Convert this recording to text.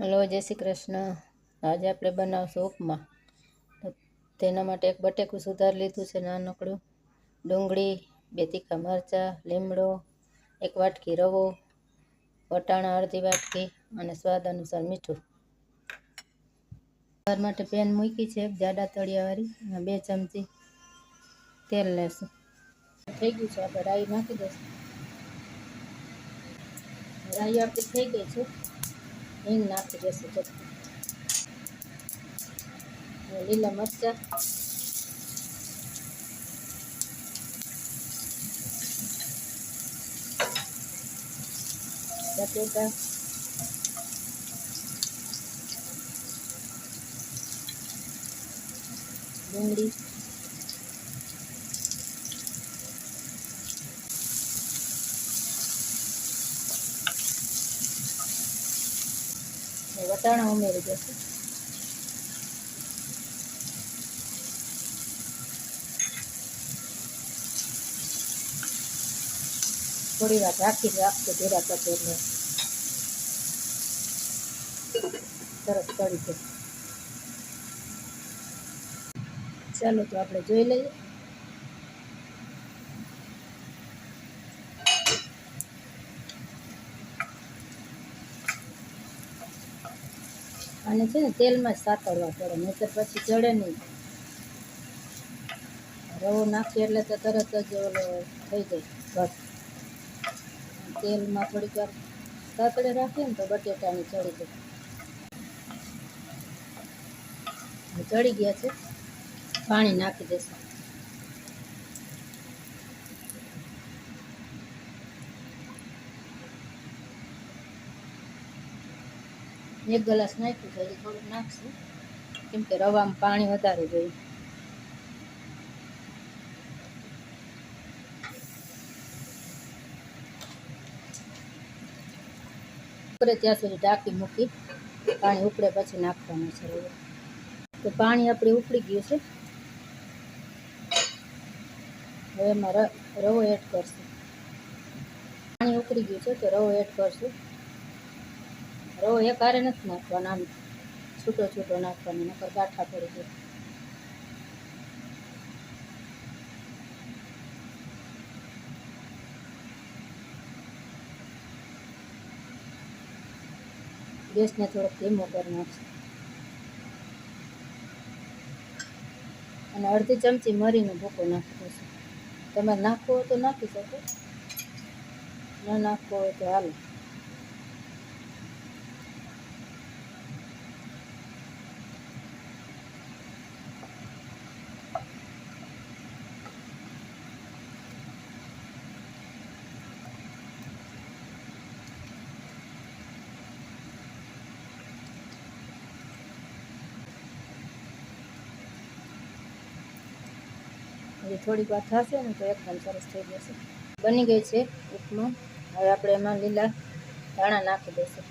Hello, જય શ્રી કૃષ્ણ. આજે આપણે બનાવશું ઉપમા. તેના માટે એક બટેકું સુધાર લીધું છે નાનકડું. ડુંગળી, બે તીખા મરચાં, લીમડો, એક વાટકી રવો, વટાણા અડધી વાટકી અને સ્વાદ અનુસાર મીઠું. સુધાર માટે પેન મૂકી છે એક જાડા તળિયાવાળી. બે ચમચી તેલ લેશું. થઈ ગયું છે, આપણે રાઈ નાખી દઈશું. રાઈ આપણી થઈ ગઈ છે. હિંગ નાખી દેશું ચટકી લીલા મરચાં બટેટા ડુંગળી વટાણા ઉમેરી દઈશું. થોડી વાર રાખી રાખજો ધીરા પતે એટલે સરસ તળી જાય. ચાલો તો આપણે જોઈ લઈએ. અને છે ને તેલમાં જ સાતળવા પડે, નહીતર પછી જડે નહીં. રવો નાખીએ એટલે તો તરત જ ઓલો થઈ જાય બસ તેલમાં થોડીક વાર સાતળે રાખીએ ને તો બટેટાની ચડી જાય. ચડી ગયા છે, પાણી નાખી દેશું એક ગ્લાસ નાખ્યું છે, હજી થોડુંક નાખશું. કેમ કે રવામાં પાણી વધારે જોઈએ. ઉપરે ત્યાં સુધી ઢાંકી મૂકી પાણી ઉપડે પછી નાખવાનું છે રવો. તો પાણી આપણે ઉકળી ગયું છે. હવે એમાં રવો એડ કરશું. પાણી ઉકળી ગયું છે, તો રવો એડ કરશું. રવો એક હારે નથી નાખવાનો આમ છૂટો છૂટો નાખવાનો, નકર ગાંઠા પડી જાય ગેસને થોડોક ધીમો કરી નાખશું. અને અડધી ચમચી મરીનો ભૂકો નાખી દઈશું. તમારે નાખવો હોય તો નાખી શકો. ન નાખવો હોય તો હાલો. હજી થોડીક વાર થશે ને તો એકદમ સરસ થઈ જશે. બની ગઈ છે ઉપમા. હવે આપણે એમાં લીલા ધાણા નાખી દઈશું.